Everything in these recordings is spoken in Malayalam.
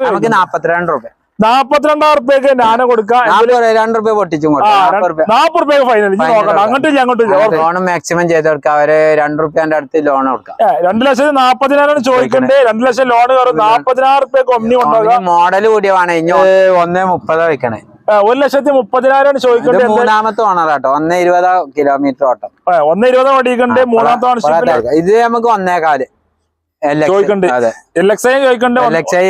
നമുക്ക് നാപ്പത്തിരണ്ട് റുപ്യ നാപ്പത്തിരണ്ടായിരം റുപ്യക്ക് കൊടുക്കാം. രണ്ട് പൊട്ടിച്ചും നാപ്പത് ഫൈനൽ. ലോൺ മാക്സിമം ചെയ്ത് കൊടുക്കാം അവർ രണ്ട് റുപ്യന്റെ അടുത്ത് ലോൺ കൊടുക്കാം. രണ്ട് ലക്ഷത്തി നാപ്പതിനായിരം ചോദിക്കണ്ടേ? രണ്ട് ലക്ഷം ലോൺ കയറും. നാപ്പതിനായിരം റുപ്യക്ക് ഒമ്നി കൊണ്ടുപോകാം മോഡൽ കൂടിയ വേണം. ഇനി ഒന്നേ മുപ്പത് വെക്കണേ ഏ, ഒരു ലക്ഷത്തി മുപ്പതിനായിരം ചോദിക്കണ്ടേ? മൂന്നാമത്തെ ഓണർ ആട്ടോ. ഒന്നേ ഇരുപത് കിലോമീറ്റർ ഓട്ടം. ഒന്നേ ഒന്ന് ഇരുപത് ഓടിക്കണ്ടേ? മൂന്നാമത്തെ ഇത് നമുക്ക് ഒന്നേകാൽ. ചോദിക്കണ്ട്.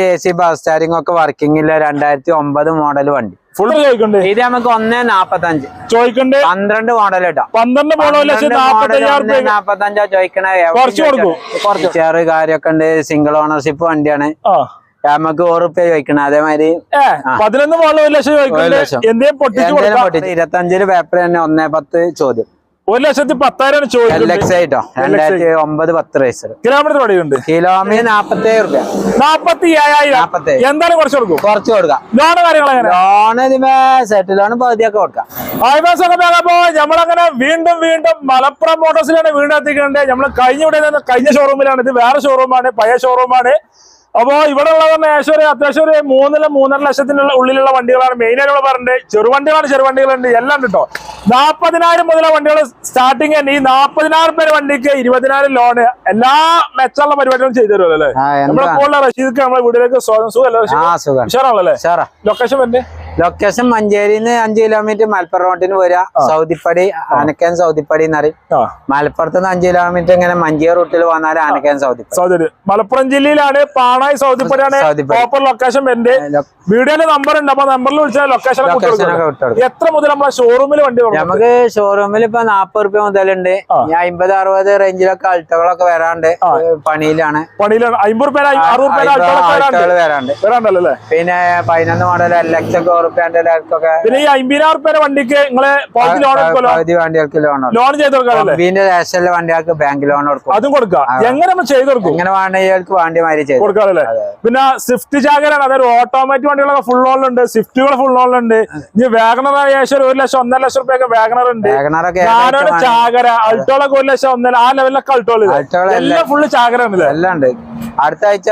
എ സി ബസ് സ്റ്റാരിംഗ് ഒക്കെ വർക്കിംഗ് ഇല്ല രണ്ടായിരത്തി ഒമ്പത് മോഡൽ വണ്ടി. ഫുൾ ചോദിക്കണ്ടേ. ഇത് നമുക്ക് ഒന്നേ നാപ്പത്തഞ്ച്. ചോദിക്കണ്ടേ. പന്ത്രണ്ട് മോഡൽ കേട്ടോ പന്ത്രണ്ട് മൂന്ന് ലക്ഷത്തി നാപ്പത്തി അയ്യായിരം ചോദിക്കണേ. കുറച്ച്. ചെറു കാര്യമൊക്കെ ഉണ്ട് സിംഗിൾ ഓണർഷിപ്പ് വണ്ടിയാണ്. നമുക്ക് റുപ്യ ചോദിക്കണം. അതേമാതിരി പതിനൊന്ന് മോഡൽ ഒരു ലക്ഷം ഇരുപത്തഞ്ചിൽ പേപ്പർ തന്നെ. ഒന്നേ പത്ത് ചോദ്യം. ഒരു ലക്ഷത്തി പത്തായിരം രണ്ടായിരത്തി ഒമ്പത് പത്ത് റേസർ കിലോമീറ്റർ പടിയുണ്ട് കിലോമീറ്റർ നാപ്പത്തി ഏഴ് റുപ്യ. നാപ്പത്തി ഏഴായിരം എന്തായാലും കുറച്ച് കൊടുക്കും? കുറച്ച് കൊടുക്കാം. ലോണ് കാര്യങ്ങൾ ലോൺ സെറ്റ് ലോൺ പകുതിയൊക്കെ കൊടുക്കാം. അപ്പോ നമ്മളങ്ങനെ വീണ്ടും വീണ്ടും മലപ്പുറം മോട്ടോഴ്സിലാണ് വീണ്ടും എത്തിക്കുന്നത് നമ്മൾ കഴിഞ്ഞ ഇവിടെ കഴിഞ്ഞ ഷോറൂമിലാണ് ഇത് വേറെ ഷോറൂമാണ് പഴയ ഷോറൂമാണ് അപ്പോ ഇവിടെ ഉള്ളത് ഏകദേശം ഒരു അത്യാവശ്യം ഒരു മൂന്നിൽ മൂന്നര ലക്ഷത്തിനുള്ള ഉള്ളിലുള്ള വണ്ടികളാണ്. മെയിൻ ആയിട്ട് നമ്മൾ പറഞ്ഞത് ചെറുവണ്ടികളാണ് ചെറുവണ്ടികളുണ്ട്. എല്ലാം കേട്ടോ നാപ്പതിനായിരം മുതലുള്ള വണ്ടികൾ സ്റ്റാർട്ടിങ് തന്നെ. ഈ നാപ്പതിനായിരം പേര് വണ്ടിക്ക് ഇരുപതിനായിരം ലോണ് എല്ലാ മെച്ചമുള്ള പരിപാടികളും ചെയ്തു തരുമല്ലോ അല്ലേ? നമ്മുടെ നമ്മളെ പോലുള്ള റഷീദ് നമ്മളെ വീട്ടിലേക്ക് സ്വാതന്ത്ര്യം ലൊക്കേഷൻ വന്നെ ലൊക്കേഷൻ മഞ്ചേരിന്ന് അഞ്ച് കിലോമീറ്റർ മലപ്പുറം റോഡിന് വരിക സൗദിപ്പടി ആനക്കൻ സൗദിപ്പടി എന്നറിയും ആ. മലപ്പുറത്ത് നിന്ന് അഞ്ച് കിലോമീറ്റർ ഇങ്ങനെ മഞ്ചേരി റൂട്ടിൽ വന്നാൽ ആനക്കൻ സൗദിപ്പടി. സൗദി മലപ്പുറം ജില്ലയിലാണ് പാണായി സൗദിപ്പടിയാണ് ആണ് പ്രോപ്പർ ലൊക്കേഷൻ വരുന്നത്. വീഡിയോയിൽ നമ്പർ ഉണ്ട്. അപ്പൊ നമ്പറിൽ വിളിച്ചാൽ ലൊക്കേഷൻ എത്ര മുതൽ നമ്മളെ ഷോറൂമിൽ വണ്ടി നമുക്ക് ഷോറൂമിൽ ഇപ്പൊ നാപ്പത് റുപ്യ മുതലുണ്ട്. അമ്പത് അറുപത് റേഞ്ചിലൊക്കെ അൾട്ടകളൊക്കെ വരാണ്ട്. പണിയിലാണ്. പണിയിലാണ്. അമ്പത് റുപ്യ വരാണ്ട്. വരാണ്ടല്ലോ? പിന്നെ പതിനൊന്ന് മോഡൽ എൽ എക്സ് ഒക്കെ ഉറുപ്പ്യന്റെ ലാക്കൊക്കെ പിന്നെ ഈ അമ്പതിനായിരം റുപ്യ വണ്ടിക്ക് നിങ്ങളെ ലോൺ എടുക്കുമല്ലോ? പകുതി വണ്ടികൾക്ക് ലോൺ ചെയ്ത് വണ്ടികൾക്ക് ബാങ്ക് ലോൺ കൊടുക്കും. അതും കൊടുക്കാം. എങ്ങനെ നമ്മൾ ചെയ്ത് കൊടുക്കും? ഇങ്ങനെ വേണമെങ്കിൽ വണ്ടി മാതിരി ചെയ്തു കൊടുക്കാറല്ലേ? പിന്നെ സ്വിഫ്റ്റ് ചാകരാണ്. അതായത് ഓട്ടോമാറ്റിക് വണ്ടികളൊക്കെ ഫുൾ ഓണിലുണ്ട് സ്വിഫ്റ്റുകൾ ഫുൾ ഓണിലുണ്ട് ഇനി വാഗണർ ഏകദേശം ഒരു ലക്ഷം ഒന്നര ലക്ഷം റുപ്യൊക്കെ വാഗണർ ഉണ്ട്. ചാകര അൾട്ടോളൊക്കെ ഒരു ലക്ഷം ഒന്നര ആ ലെവലിലൊക്കെ അൾട്ടോൾ അൾട്ടോകൾ എല്ലാം ഫുള്ള് ചാകരാണല്ലേ എല്ലാം ഉണ്ട്. അടുത്ത ആഴ്ച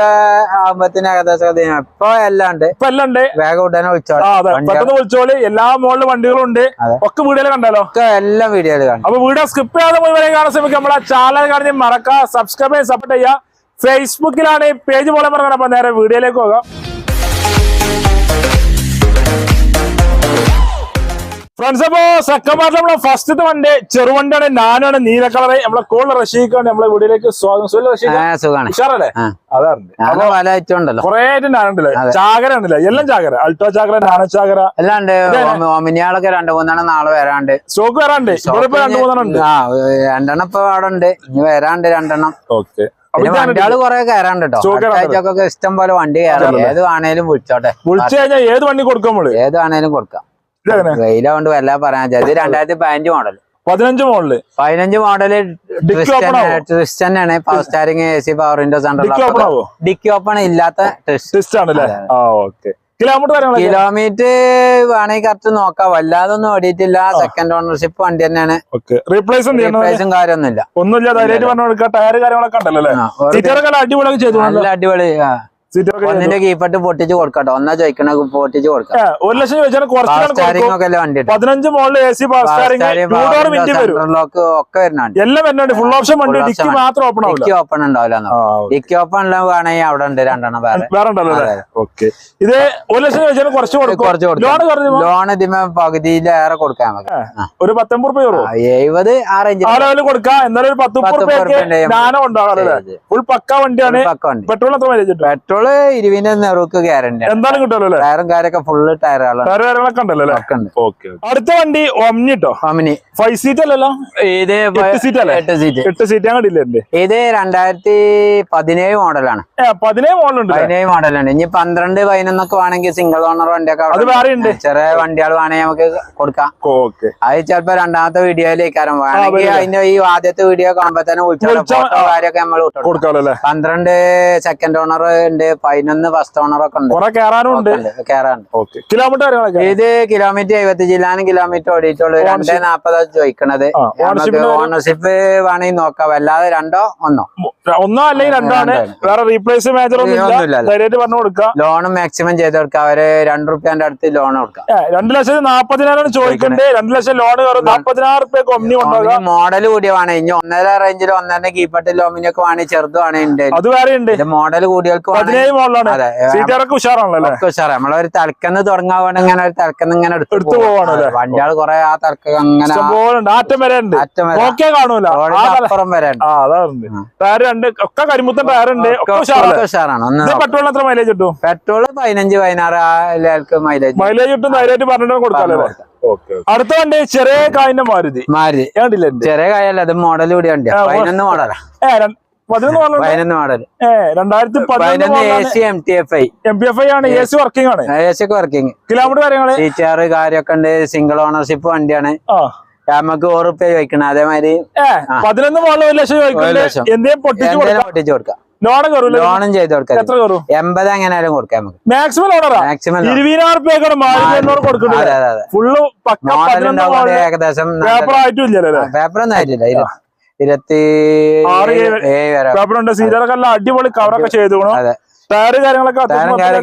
ആകുമ്പത്തിന് ഏകദേശം ഇപ്പൊ എല്ലാം ഉണ്ട്. ഇപ്പൊ എല്ലാം ഉണ്ട്. വേഗം ഉടനെ വിളിച്ചോളൂ. വിളിച്ചോളാം പെട്ടെന്ന് വിളിച്ചോളി. എല്ലാ മോളിലും വണ്ടികളും ഉണ്ട്. ഒക്കെ വീഡിയോയിൽ കണ്ടാലോ? ഒക്കെ എല്ലാ വീഡിയോയിൽ കാണും. അപ്പൊ വീഡിയോ സ്കിപ്പ് ചെയ്യാതെ പോയി മുഴുവൻ കാണാൻ ശ്രമിക്കുക. നമ്മളെ ചാനൽ കാണാൻ മറക്കുക സബ്സ്ക്രൈബ് ചെയ്യാൻ സപ്പോർട്ട് ചെയ്യുക ഫേസ്ബുക്കിലാണ് പേജ് പോലെ പറഞ്ഞാൽ അപ്പൊ നേരെ വീഡിയോയിലേക്ക് പോകാം. ഫ്രണ്ട്സ് അപ്പോ സെക്കൻഡ് നമ്മളെ ഫസ്റ്റത്തെ വണ്ടി ചെറുവണ്ടിയാണ് ഞാനാണ് നീല കളറ്. നമ്മളെ കോൾ റഷീഖാണ് നമ്മളെ വീടിലേക്ക് സ്വാഗതം. റഷീഖ്? ഉഷാറല്ലേ? അതാണ് കൊറേ അതെ. ചാകര ഉണ്ടല്ലേ? എല്ലാം ചാകര. അൾട്ടോ ചാകര നാന ചാകര. എല്ലാം ഉണ്ട് ഒമിനിയാളൊക്കെ രണ്ടു മൂന്നെണ്ണം നാളെ വരാണ്ട്. സ്റ്റോക്ക് വരാണ്ട്. രണ്ടു മൂന്നെണ്ണം രണ്ടെണ്ണം ഇപ്പൊ അവിടെ ഉണ്ട് ഇനി വരാണ്ട് രണ്ടെണ്ണം. ഓക്കെ വണ്ടികൾ കൊറേ കയറാണ്ട് കേട്ടോ ഇഷ്ടം പോലെ വണ്ടി കയറാം ഏത് വേണേലും വിളിച്ചോട്ടെ. വിളിച്ചു കഴിഞ്ഞാൽ ഏത് വണ്ടി കൊടുക്കും ഏത് വേണേലും കൊടുക്കാം. വെയിലുകൊണ്ട് വല്ല പറയാൻ വെച്ചാൽ ഇത് രണ്ടായിരത്തി പതിനഞ്ച് മോഡൽ പതിനഞ്ച് മോഡൽ പതിനഞ്ച് മോഡൽ? ട്വിസ്റ്റ് തന്നെയാണ്. Power steering A C power window dickey open ഇല്ലാത്ത ട്വിസ്റ്റ് ആണല്ലേ കിലോമീറ്റർ വേണമെങ്കിൽ കറക്റ്റ് നോക്കാം. വല്ലാതൊന്നും ഓടിയിട്ടില്ല. സെക്കൻഡ് ഓണർഷിപ്പ് വണ്ടി തന്നെയാണ്. റീപ്ലേസും കാര്യമൊന്നുമില്ല. ഒന്നുമില്ല. ടയർ കാര്യങ്ങളൊക്കെ അടിപൊളി ഒന്നിന്റെ കീപ്പട്ട് പൊട്ടിച്ച് കൊടുക്കട്ടോ. ഒന്നാ ചോദിക്കണ പൊട്ടിച്ച് കൊടുക്കാം. ഒരു ലക്ഷം ചോദിച്ചാൽ പതിനഞ്ച് മോളിൽ എ സി വരും. ലോക്ക് ഒക്കെ വരുന്ന വണ്ടി എല്ലാം വരുന്നുണ്ട്. ഫുൾ ഓപ്ഷൻ വണ്ടി ഡിക്കി മാത്രം ഓപ്പൺ ഡിക്കി ഓപ്പൺ ഉണ്ടാവില്ല ഡിക്കി ഓപ്പൺ ഉള്ള വേണമെങ്കിൽ അവിടെ ഉണ്ട് രണ്ടെണ്ണം വേറെ. വേറെ ഉണ്ടല്ലോ ഓക്കെ. ഇത് ഒരു ലക്ഷം ചോദിച്ചാൽ കുറച്ച് കൊടുക്കും. ലോൺ ലോൺ ഇതിമേ പകുതിയിലേറെ കൊടുക്കാൻ ഒരു പത്തൊമ്പത് രൂപ ആ, എഴുപത് ആ റേഞ്ചിൽ കൊടുക്കാം. എന്നാലും ഒരു പത്ത് മുപ്പത് പത്ത് മുപ്പത് രൂപയ്ക്ക് രൂപയുടെ നാനോ ഉണ്ടാകാം അല്ലേ ഫുൾ പക്ക വണ്ടിയാണ്. പെട്രോൾ എത്ര കിട്ടും. പെട്രോൾ ഇരുവിനെ നെറുക്ക് ഗ്യാരണ്ടി എന്തായാലും കിട്ടുമല്ലോ ടയറും കാര്യമൊക്കെ ഫുള്ള് ഉണ്ടല്ലോ ഓക്കെ അടുത്ത വണ്ടി ഒമ്നിട്ടോ ഒമ്നി ഫൈവ് സീറ്റ് അല്ലല്ലോ? ഇത് എട്ട് സീറ്റ് അല്ലേ? എട്ട് സീറ്റ് എട്ട് സീറ്റ് ഞാൻ കണ്ടില്ലേ ഇത് രണ്ടായിരത്തി പതിനേഴ് മോഡലാണ്. പതിനേഴ് മോഡലുണ്ട് പതിനേഴ് മോഡലാണ് ഇനി പന്ത്രണ്ട് പതിനൊന്നൊക്കെ വേണമെങ്കിൽ സിംഗിൾ ഓണർ വണ്ടിയൊക്കെ ഒക്കെ അത് വേറെ ഉണ്ട്. ചെറിയ വണ്ടികൾ വേണമെങ്കിൽ നമുക്ക് കൊടുക്കാം. ഓക്കെ. അത് ചിലപ്പോ രണ്ടാമത്തെ വീഡിയോയിലേക്ക് വേണമെങ്കിൽ. അതിന്റെ ഈ ആദ്യത്തെ വീഡിയോ കാണുമ്പോ തന്നെ വിളിച്ചോളാം കാര്യമൊക്കെ നമ്മൾ പന്ത്രണ്ട് സെക്കൻഡ് ഓണർ ഉണ്ട്. പതിനൊന്ന് ഫസ്റ്റ് ഓണർ ഒക്കെ ഉണ്ട്. കുറെ കയറാനും ഉണ്ട്. ഉണ്ട്, കിലോമീറ്റർ ഇത് കിലോമീറ്റർ എഴുപത്തി ജില്ലാനും കിലോമീറ്റർ ഓടിയിട്ടുള്ളൂ. രണ്ടേ നാപ്പതാ ചോദിക്കണത്. ഓണർഷിപ്പ് വേണമെങ്കിൽ നോക്കാം. അല്ലാതെ രണ്ടോ ഒന്നോ? ഒന്നോ അല്ലെങ്കിൽ രണ്ടാണ്. വേറെ റീപ്ലേസ് മേജർ ഒന്നും ലോൺ മാക്സിമം ചെയ്ത് കൊടുക്കാം അവർ രണ്ട് റുപ്യന്റെ അടുത്ത് ലോൺ കൊടുക്കാം രണ്ടു ലക്ഷത്തി നാപ്പതിനായിരം ചോദിക്കണ്ടേ? രണ്ട് ലക്ഷം ലോൺ നാപ്പതിനായിരം റുപ്യക്ക് ഒമ്നി കൊണ്ടുപോകാം മോഡൽ കൂടിയവാണ് ഇനി ഒന്നര റേഞ്ചിൽ ഒന്നര കീപ്പട്ടിൽ ലോമിനൊക്കെ വേണമെങ്കിൽ ചെറുതുമാണ് ഉണ്ട് അത് വേറെ ഉണ്ട് ഇത് മോഡൽ കൂടിയവർക്ക് ഉഷാറാണല്ലോ അല്ലേ? നമ്മളൊരു തലക്കന്ന് തുടങ്ങാൻ ഇങ്ങനെ ഒരു തലക്കന്ന് ഇങ്ങനെ എടുത്ത് പോവാണ് വണ്ടികൾ? കൊറേ ആ തലക്ക അങ്ങനെ ആറ്റം വരെ ഉണ്ട്. കാണൂല. അപ്പുറം വരെ. ടയർ രണ്ട് ഒക്കെ കരിമുത്തൻ ടയർ ഉണ്ട്. ഉഷാറാണ്. ഒന്ന് എത്ര മൈലേജ് കിട്ടും? പെട്രോൾ പതിനഞ്ച് പതിനാറ് മൈലേജ് മൈലേജ് കിട്ടും ധൈര്യമായിട്ട് പറഞ്ഞിട്ട് കൊടുക്കാല്ലേ കൊടുക്കാം. അടുത്ത വണ്ടി ചെറിയ കായന്റെ മാരുതി. മാരുതി. ചെറിയ കായല്ല അത് മോഡൽ കൂടി വണ്ടിയാ. പതിനൊന്ന് മോഡലാ പതിനൊന്ന് മോഡൽ ഏ രണ്ടായിരത്തി പതിനൊന്ന് എ പതിനൊന്ന് C M T F I M P F I ആണ് എ സി വർക്കിംഗ് ആണ്. എ സി ഒക്കെ വർക്കിംഗ് കിലോമീറ്റർ കാര്യങ്ങൾ? സീറ്റാറ് കാര്യമൊക്കെ ഉണ്ട്. സിംഗിൾ ഓണർഷിപ്പ് വണ്ടിയാണ്. നമുക്ക് ഓറുപ്യ ചോദിക്കണം. അതേമാതിരി പതിനൊന്ന് മോഡൽ ഒരു ലക്ഷം. എന്തേലും പൊട്ടിച്ചു കൊടുക്കാം. ലോണും ചെയ്ത് കൊടുക്കാം. എത്ര കയറും? എൺപത് എങ്ങനെയാലും കൊടുക്കാം നമുക്ക്. മാക്സിമം ലോണറാ മാക്സിമം ഇരുപതിനായിരം റുപ്യക്കാണ് കൊടുക്കുന്നത്. ഫുള്ള് ഏകദേശം പേപ്പർ ആയിട്ടില്ല പേപ്പർ ഒന്നും ആയിട്ടില്ല. ഇരുപത്തി ഉണ്ട് സീറ്ററൊക്കെ എല്ലാം അടിപൊളി കവറൊക്കെ ചെയ്തു അതെ. ടയർ കാര്യങ്ങളൊക്കെ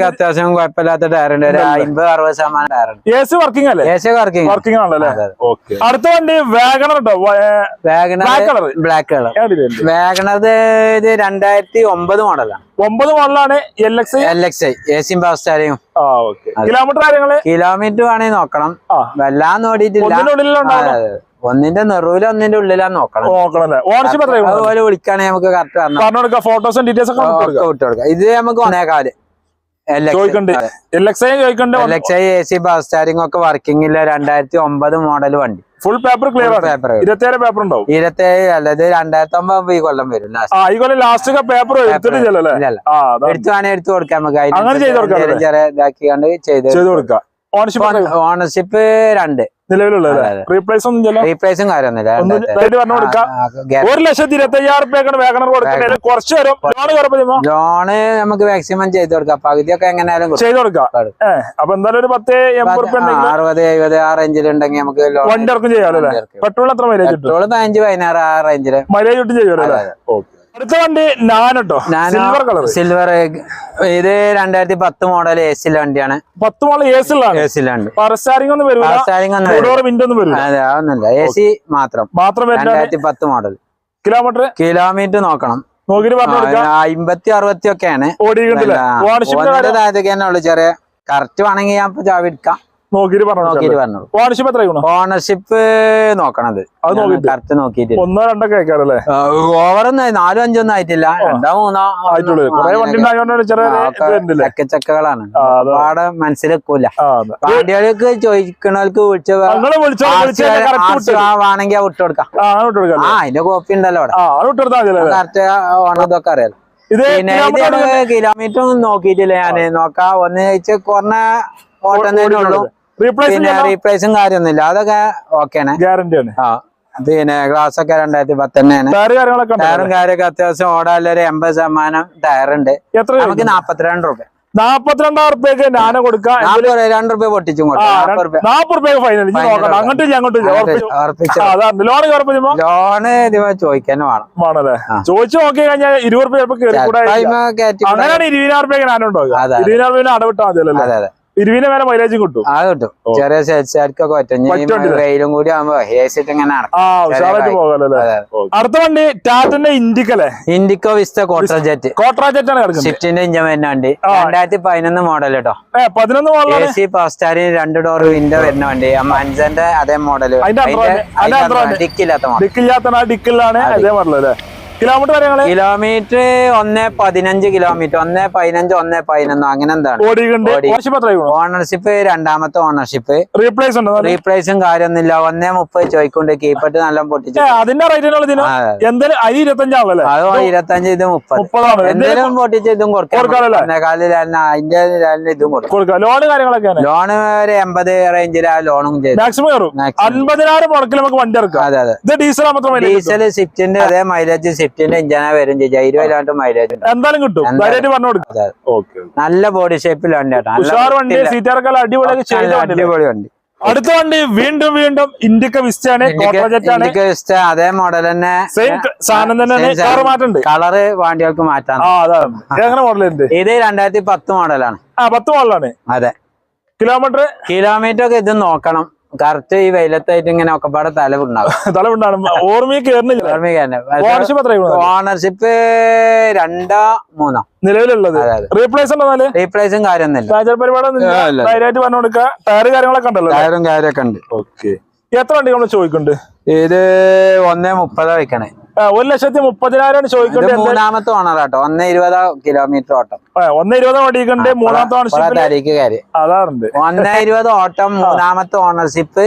അത്യാവശ്യം കുഴപ്പമില്ലാത്ത ടയറുണ്ട് ഒരു അമ്പത് അറുപത് ശതമാനം ടയറുണ്ട് എ സി വർക്കിംഗ് അല്ലേ? എ സി വർക്കിംഗ് വർക്കിംഗ് ആണല്ലേ. അടുത്ത വണ്ടി വാഗണർ ഉണ്ടോ? വാഗണർ ബ്ലാക്ക് കളർ വാഗണർ ഇത് രണ്ടായിരത്തി ഒമ്പത് മോഡലാണ് ഒമ്പത് മോഡലാണ് L X L X I A സിയും പവർ സ്റ്റാരിയും കിലോമീറ്റർ കാര്യങ്ങൾ? കിലോമീറ്റർ വേണമെങ്കിൽ നോക്കണം. വല്ലാന്ന് ഓടിയിട്ടില്ല. ഒന്നിന്റെ നെറുവിൽ. ഒന്നിന്റെ ഉള്ളിലാ നോക്കണം നോക്കണല്ലേ? ഓണർഷിപ്പ് അതുപോലെ വിളിക്കുകയാണെങ്കിൽ നമുക്ക് കറക്റ്റ് പറഞ്ഞു ഫോട്ടോസും ഡീറ്റെയിൽസ് ഒക്കെ ഇത് നമുക്ക് ഒന്നേകാൽ സ്റ്റാരിംഗ് ഒക്കെ വർക്കിംഗ് ഇല്ല. രണ്ടായിരത്തി ഒമ്പത് മോഡൽ വണ്ടി ഫുൾ പേപ്പർ ക്ലിയർ പേപ്പർ ഇരുപത്തിയേഴ് പേപ്പർ ഉണ്ടാവും. ഇരുപത്തേഴ് അല്ല ഇത് രണ്ടായിരത്തി ഒമ്പത് ഈ കൊല്ലം വരും. ലാസ്റ്റ് പേപ്പർ അതാ എടുത്തു കൊടുക്കാം നമുക്ക്. ചെറിയ ഇതാക്കിയാണ്ട് ചെയ്ത് ഓണർഷിപ്പ് ഓണർഷിപ്പ് രണ്ട്. റീപ്ലേസ് കാര്യമൊന്നുമില്ല ഒരു ലക്ഷത്തി ഇരുപത്തി അയ്യായിരം വേഗണർ കുറച്ച് ലോണ് കുഴപ്പമില്ല ലോണ് നമുക്ക് മാക്സിമം ചെയ്ത് കൊടുക്കാം. പകുതിയൊക്കെ എങ്ങനെയാലും. ചെയ്ത് കൊടുക്കാം. അപ്പൊ എന്തായാലും ഒരു പത്ത് ഉണ്ടെങ്കിൽ അറുപത് എഴുപത് ആ നമുക്ക് വണ്ടി ഇറക്കും അല്ലേ? വണ്ടി ഇറക്കും. പെട്രോൾ എത്ര മൈലേജ് കിട്ടും? പതിനഞ്ച് പതിനാറ് ആ റേഞ്ചിൽ മൈലേജ് കിട്ടും ചെയ്യുമല്ലോ ഓക്കെ. അടുത്ത വണ്ടി നാനോ സിൽവർ കളർ സിൽവർ ഇത് രണ്ടായിരത്തി പത്ത് മോഡൽ എ സിയിലെ വണ്ടിയാണ്. പത്ത് മോഡൽ എ സിലാണ് എ സിയിലുണ്ട് പവർസ്റ്റാരിംഗ് ഒന്നും വരില്ല സ്റ്റാരിംഗ് ഒന്നും വിൻഡോ ഒന്നും അതെ അതൊന്നുമില്ല. എ സി മാത്രം. മാത്രം രണ്ടായിരത്തി പത്ത് മോഡൽ കിലോമീറ്റർ കിലോമീറ്റർ നോക്കണം. അമ്പത്തി അറുപത്തി ഒക്കെയാണ് ചെറിയ കറക്റ്റ് വേണമെങ്കിൽ ഞാൻ ഇപ്പൊ പറഞ്ഞു ഓണർഷിപ്പ് എത്രയാണ് ഓണർഷിപ്പ് നോക്കണത്? കറക്റ്റ് നോക്കിയിട്ട് ഒന്നോ രണ്ടോ കേൾക്കാറല്ലേ ഓവറൊന്നും നാലും അഞ്ചൊന്നും ആയിട്ടില്ല. രണ്ടോ മൂന്നോ ചക്കച്ചക്കകളാണ്. പാടെ മനസ്സിലെക്കൂല ആ ചോദിക്കണവർക്ക് വിളിച്ചാണെങ്കിൽ വിളിച്ചോ വിട്ടു കൊടുക്കാം. ആ അതിന്റെ കോപ്പി ഉണ്ടല്ലോ അവിടെ. കറക്റ്റ് ഓണതൊക്കെ അറിയാലോ. പിന്നെ കിലോമീറ്റർ ഒന്നും നോക്കിയിട്ടില്ല ഞാൻ നോക്കാം ഒന്ന് കുറഞ്ഞ ഓട്ടം തന്നെ ഉള്ളൂ. പിന്നെ റീപ്ലേസും കാര്യമൊന്നുമില്ല. അതൊക്കെ ഓക്കെയാണ് ഗ്യാരണ്ടി ആണ്. ആ പിന്നെ ഗ്ലാസ് ഒക്കെ രണ്ടായിരത്തി പത്ത് തന്നെയാണ് ടയർ കാര്യങ്ങളൊക്കെ ഉണ്ട് ടയറും കാര്യമൊക്കെ അത്യാവശ്യം ഓടാനുള്ള ഒരു എൺപത് ശതമാനം ടയർ ഉണ്ട്. എത്ര നമുക്ക് നാപ്പത്തിരണ്ട് റുപ്യ നാപ്പത്തിരണ്ടായിരം റുപ്യക്ക് നാനോ കൊടുക്കാം. രണ്ട് റുപ്യ പൊട്ടിച്ചും നാപ്പത് റുപ്യക്ക് ഫൈനൽ അങ്ങോട്ടും അങ്ങോട്ടും ലോണ് ചോദിക്കാൻ വേണം. വേണല്ലേ? ചോദിച്ചു നോക്കി കഴിഞ്ഞാൽ ഇരുപത് റുപ്യ അങ്ങനെയാണ് ഇരുപതിനായിരം റുപ്യക്ക് അതെ. ഇരുപതിനായിരം റുപ്യ അടവിട്ടാൽ മതിയല്ലോ അതെ അതെ. ഇരുപതിന് മേലെ മൈലേജും കിട്ടും. ആ ചെറിയ പറ്റും. കൂടി ആകുമ്പോ ഹേസിട്ട് ഇങ്ങനെ അല്ലേ അടുത്ത വണ്ടി ടാറ്റന്റെ ഇൻഡിക്കല്ലേ ഇൻഡിക്കോ വിസ്റ്റ കോട്ടറ ജെറ്റ് കോട്രാജറ്റ് ആണ് കിടക്കുന്നത്. സ്വിഫ്റ്റിന്റെ ഇഞ്ചൻ വരുന്ന വണ്ടി. ആ. രണ്ടായിരത്തി പതിനൊന്ന് മോഡൽ കേട്ടോ പതിനൊന്ന് മോഡൽ എ സി പവർ രണ്ട് ഡോർ വിൻഡോ വരുന്ന വണ്ടി. ആ മൻസന്റെ അതേ മോഡൽ ഡിക്കില്ലാത്ത ഡിക്കില്ലാത്ത ഡിക്കിലാണ് അതേ മോഡൽ അല്ലേ? കിലോമീറ്റർ കിലോമീറ്റർ ഒന്ന് പതിനഞ്ച് കിലോമീറ്റർ. ഒന്ന് പതിനഞ്ച് ഒന്ന് പതിനൊന്ന്. അങ്ങനെ എന്താണ്? ഓണർഷിപ്പ് രണ്ടാമത്തെ ഓണർഷിപ്പ് റീപ്ലേസ് റീപ്ലേസും കാര്യമൊന്നുമില്ല. ഒന്നേ മുപ്പത് ചോദിക്കൊണ്ട് കീപ്പട്ട് നല്ല പൊട്ടിച്ചു. അതിന്റെ റേറ്റ് അത് ഇരുപത്തഞ്ച് ഇത് മുപ്പത്. എന്തെങ്കിലും പൊട്ടിച്ച് ഇതും കൊടുക്കും. അതിന്റെ ഇതും കൊടുക്കും. ലോൺ ലോണ് ലോൺ ഒരു എൺപത് റേഞ്ചിൽ ആ ലോണും ചെയ്തു. അൻപതിനായിരം വണ്ടി ഇറക്കാം. അതെ അതെ. ഡീസൽ. ഡീസൽ സ്വിഫ്റ്റിന്റെ അതേ മൈലേജ് ഷിഫ്റ്റിന്റെ ഇഞ്ചന വരും ഇരുപത് കിലോമീറ്റർ മൈലേജ് എന്തായാലും കിട്ടും. ധൈര്യമായിട്ട് പറഞ്ഞു കൊടുക്കും. നല്ല ബോഡി വണ്ടി അടിപൊളി വണ്ടി. അടുത്ത വണ്ടി വീണ്ടും വീണ്ടും ആണ് എനിക്ക് ഇഷ്ടം അതേ മോഡൽ തന്നെ. സെയിം സാധനം തന്നെയാണ് കളർ മാറ്റുണ്ട്. കളറ് വണ്ടികൾക്ക് മാറ്റാൻ ഇത് എങ്ങനെ മോഡലുണ്ട് ഇത് രണ്ടായിരത്തി പത്ത് മോഡലാണ് ആ പത്ത് മോഡലാണ് അതെ. കിലോമീറ്റർ കിലോമീറ്റർ ഒക്കെ ഇത് നോക്കണം. കറക്റ്റ് ഈ വെയിലത്തായിട്ട് ഇങ്ങനെ ഒക്കെപ്പാടെ തലവുണ്ടാവും തലവുണ്ടാണ് ഓർമ്മയിൽ കയറുന്നില്ല ഓണർഷിപ്പ് രണ്ടോ മൂന്നോ. നിലവിലുള്ളത്? റീപ്ലേസ് കാര്യമൊന്നുമില്ല ചാർജർ പരിപാടി ആ, ഇല്ല. ധൈര്യമായിട്ട് പറഞ്ഞു കൊടുക്കുക ടയർ കാര്യങ്ങളൊക്കെ ഉണ്ടല്ലോ ടയറും കാര്യമൊക്കെ ഉണ്ട്. ഓക്കെ എത്ര വണ്ടി നമ്മൾ ചോദിക്കുന്നുണ്ട്? ഇത് ഒന്നേ മുപ്പതാ വെക്കണേ ഒരു ലക്ഷത്തി മുപ്പതിനായിരമാണ് ചോദിക്കേണ്ടത്. മൂന്നാമത്തെ ഓണർ മൂന്നാമത്തെ ഒന്ന് ഇരുപത് കിലോമീറ്റർ ഓട്ടം. ഒന്ന് ഇരുപത് ഓടിക്കണ്ട് മൂന്നാമത്തെ ഓണർഷിപ്പ് അതാണ് ഒന്ന് അതാറുണ്ട്. ഒന്നേ ഇരുപത് ഓട്ടം മൂന്നാമത്തെ ഓണർഷിപ്പ്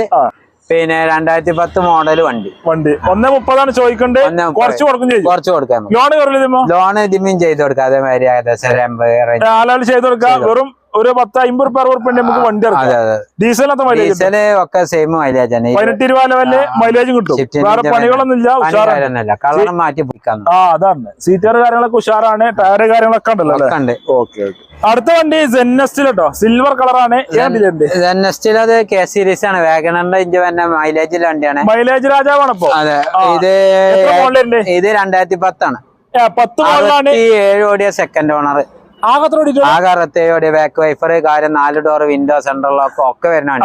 പിന്നെ രണ്ടായിരത്തി പത്ത് മോഡൽ വണ്ടി. വണ്ടി. ഒന്ന് മുപ്പതാണ് ചോദിക്കേണ്ടത്. കുറച്ച് കൊടുക്കും കുറച്ച് ലോൺ ലോൺ ഇതിനും ചെയ്ത് കൊടുക്കാം. അതേമാതിരി ഏകദേശം ചെയ്ത് കൊടുക്കാം. വെറും ഒരു പത്ത് അമ്പത് റുപ്യ അറുപത് റുപ്യ നമുക്ക് വണ്ടി ഡീസലിനകത്ത് മൈലേജ് ഡീസൽ ഒക്കെ സെയിം മൈലേജ് തന്നെ. പതിനെട്ട് ഇരുപത് ലെവലിൽ മൈലേജും കിട്ടും. വേറെ പണികളൊന്നും ഇല്ല ഉഷാറാണ്. കളർ മാറ്റി ആ അതാണ്. സീറ്റർ കാര്യങ്ങളൊക്കെ ഉഷാറാണ്. ടയർ കാര്യങ്ങളൊക്കെ ഉണ്ടല്ലോ ഓക്കെ അടുത്ത വണ്ടി ജെന്നസ്റ്റിൽ കേട്ടോ സിൽവർ കളറാണ് നെക്സ്റ്റിൽ അത് കെ സീരീസ് ആണ്. വാഗണറിന്റെ ഇഞ്ച് തന്നെ മൈലേജിൽ വണ്ടിയാണ്. മൈലേജ് രാജാവാണ് ഇപ്പൊ? അതെ. ആ. ഇത് ഇത് രണ്ടായിരത്തി പത്താണ്. പത്ത് മോഡലാണ് ഈ ഏഴ് ഓടിയ സെക്കൻഡ് ഓണർ ആകത്ര ഓടിക്കും ആകെ അറുപത്തേഴ് ഓടിയ ബാക്ക് വൈഫർ കാര്യം നാല് ഡോർ വിൻഡോ സെൻട്രൽ ലോക്ക് ഒക്കെ വരുന്നുണ്ട്.